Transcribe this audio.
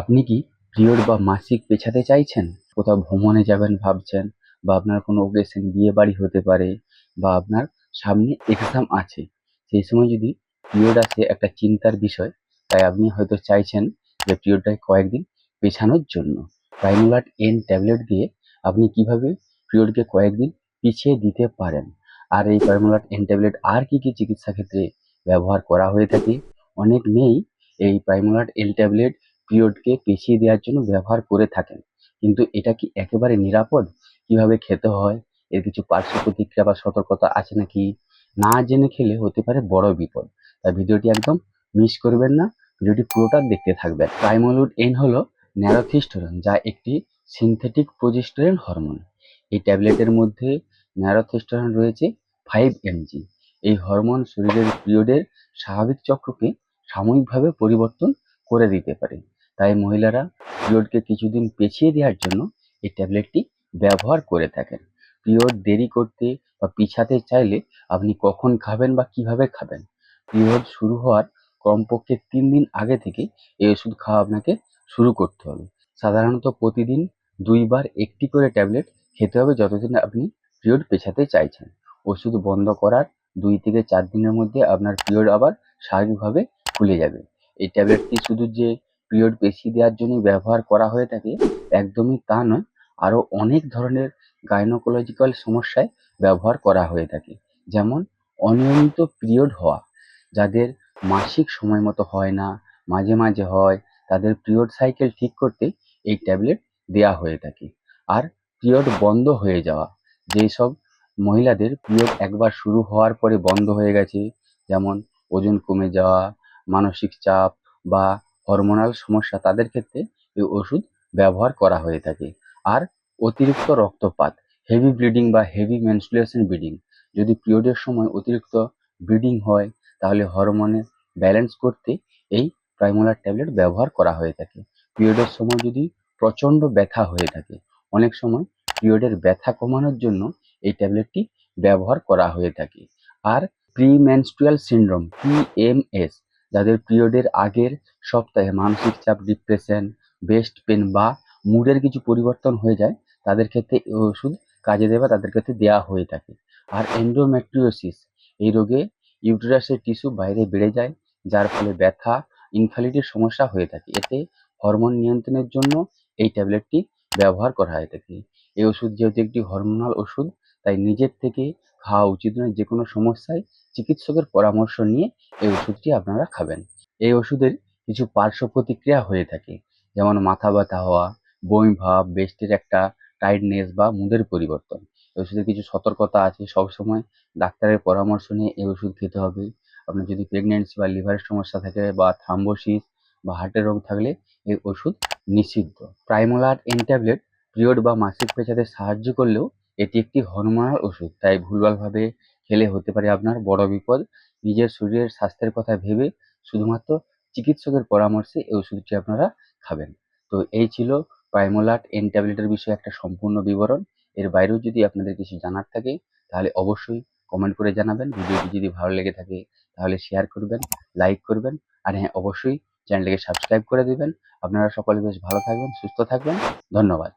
আপনি কি পিরিয়ড বা মাসিক পেছাতে চাইছেন? কোথাও ভ্রমণে যাবেন ভাবছেন বা আপনার কোনো ওকেশন বিয়ে বাড়ি হতে পারে বা আপনার সামনে এক্সাম আছে, সেই সময় যদি পিরিয়ড আসে একটা চিন্তার বিষয়, তাই আপনি হয়তো চাইছেন যে পিরিয়ডটাকে কয়েকদিন পেছানোর জন্য। প্রাইমোলাট এন ট্যাবলেট দিয়ে আপনি কীভাবে পিরিয়ডকে কয়েকদিন পিছিয়ে দিতে পারেন? আর এই প্রাইমোলাট এন ট্যাবলেট আর কি কি চিকিৎসা ক্ষেত্রে ব্যবহার করা হয়ে থাকে? অনেক মেয়েই এই প্রাইমোলাট এন ট্যাবলেট পিরিয়ডকে পিছিয়ে দেওয়ার জন্য ব্যবহার করে থাকেন। কিন্তু এটা কি একেবারে নিরাপদ? কীভাবে খেতে হয়? এর কিছু পার্শ্ব প্রতিক্রিয়া বা সতর্কতা আছে নাকি? না জেনে খেলে হতে পারে বড় বিপদ। তাই ভিডিওটি একদম মিস করবেন না। ভিডিওটি পুরোটা দেখতে থাকবেন। প্রাইমোলুড এন হলো ন্যারোথিস্টোরেন, যা একটি সিনথেটিক প্রোজেস্টেরন হরমোন এই ট্যাবলেটের মধ্যে ন্যারোথিস্টোরেন রয়েছে ফাইভ এমজি এই হরমোন শরীরের পিরিয়ডের স্বাভাবিক চক্রকে সাময়িকভাবে পরিবর্তন করে দিতে পারে। তাই মহিলারা পিরিয়ডকে কিছুদিন পেছিয়ে দেওয়ার জন্য এই ট্যাবলেটটি ব্যবহার করে থাকেন। পিরিয়ড দেরি করতে বা পিছাতে চাইলে আপনি কখন খাবেন বা কীভাবে খাবেন? পিরিয়ড শুরু হওয়ার কমপক্ষে তিন দিন আগে থেকে এই ওষুধ খাওয়া আপনাকে শুরু করতে হবে। সাধারণত প্রতিদিন দুইবার একটি করে ট্যাবলেট খেতে হবে যতদিন আপনি পিরিয়ড পেছাতে চাইছেন। ওষুধ বন্ধ করার দুই থেকে চার দিনের মধ্যে আপনার পিরিয়ড আবার স্বাভাবিকভাবে খুলে যাবে। এই ট্যাবলেটটি শুধু যে পিরিয়ড বেশি দেওয়ার জন্যই ব্যবহার করা হয়ে থাকে, একদমই তা নয়। আরও অনেক ধরনের গাইনোকোলজিক্যাল সমস্যায় ব্যবহার করা হয়ে থাকে, যেমন অনিয়মিত পিরিয়ড হওয়া, যাদের মাসিক সময় মতো হয় না, মাঝে মাঝে হয়, তাদের পিরিয়ড সাইকেল ঠিক করতে এই ট্যাবলেট দেওয়া হয়ে থাকে। আর পিরিয়ড বন্ধ হয়ে যাওয়া, যেই সব মহিলাদের পিরিয়ড একবার শুরু হওয়ার পরে বন্ধ হয়ে গেছে, যেমন ওজন কমে যাওয়া, মানসিক চাপ বা হরমোনাল সমস্যা তাদের ক্ষেত্রে এই ওষুধ ব্যবহার করা হয়ে থাকে। আর অতিরিক্ত রক্তপাত হেভি ব্লিডিং বা হেভি মেনস্ট্রুয়েশন ব্লিডিং যদি পিরিয়ডের সময় অতিরিক্ত ব্লিডিং হয়, তাহলে হরমোনের ব্যালেন্স করতে এই প্রাইমোলার ট্যাবলেট ব্যবহার করা হয়ে থাকে। পিরিয়ডের সময় যদি প্রচণ্ড ব্যথা হয়ে থাকে, অনেক সময় পিরিয়ডের ব্যথা কমানোর জন্য এই ট্যাবলেটটি ব্যবহার করা হয়ে থাকে। আর প্রি মেনস্ট্রুয়াল সিনড্রোম পিএমএস যাদের পিরিয়ডের আগের সপ্তাহে মানসিক চাপ ডিপ্রেশন বেস্ট পেন বা মুডের কিছু পরিবর্তন হয়ে যায়, তাদের ক্ষেত্রে এই ওষুধ কাজে দেবে তাদের ক্ষেত্রে দেওয়া হয়ে থাকে। আর এন্ডোমেট্রিওসিস এই রোগে ইউটেরাসের টিস্যু বাইরে বেড়ে যায়, যার ফলে ব্যথা ইনফ্যালিটির সমস্যা হয়ে থাকে। এতে হরমোন নিয়ন্ত্রণের জন্য এই ট্যাবলেটটি ব্যবহার করা হয়ে থাকে। এই ওষুধ যেহেতু একটি হরমোনাল ওষুধ তাই নিজের থেকে খাওয়া উচিত নয় যে কোনো সমস্যায় চিকিৎসকের পরামর্শ নিয়ে এই ওষুধটি আপনারা খাবেন। এই ওষুধের কিছু পার্শ্ব প্রতিক্রিয়া হয়ে থাকে, যেমন মাথা ব্যথা হওয়া, বমি ভাব বেস্টের একটা টাইটনেস বা মুদের পরিবর্তন। এই ওষুধে কিছু সতর্কতা আছে, সবসময় ডাক্তারের পরামর্শ নিয়ে এই ওষুধ খেতে হবে। আপনার যদি প্রেগনেন্সি বা লিভারের সমস্যা থাকে বা থাম্বোসিস বা হার্টের রোগ থাকলে এই ওষুধ নিষিদ্ধ। প্রাইমোলার এন ট্যাবলেট পিরিয়ড বা মাসিক পেঁচাতে সাহায্য করলেও এটি একটি হরমোনাল ওষুধ, তাই ভুলভালভাবে খেলে হতে পারে আপনার বড় বিপদ। নিজের শরীরের স্বাস্থ্যের কথা ভেবে শুধুমাত্র চিকিৎসকের পরামর্শে এই ওষুধটি আপনারা খাবেন। তো এই ছিল প্রাইমোলাট এন ট্যাবলেটের বিষয়ে একটা সম্পূর্ণ বিবরণ। এর বাইরেও যদি আপনাদের কিছু জানার থাকে, তাহলে অবশ্যই কমেন্ট করে জানাবেন। ভিডিওটি যদি ভালো লেগে থাকে, তাহলে শেয়ার করবেন, লাইক করবেন, আর হ্যাঁ অবশ্যই চ্যানেলটিকে সাবস্ক্রাইব করে দেবেন। আপনারা সকলে বেশ ভালো থাকবেন, সুস্থ থাকবেন। ধন্যবাদ।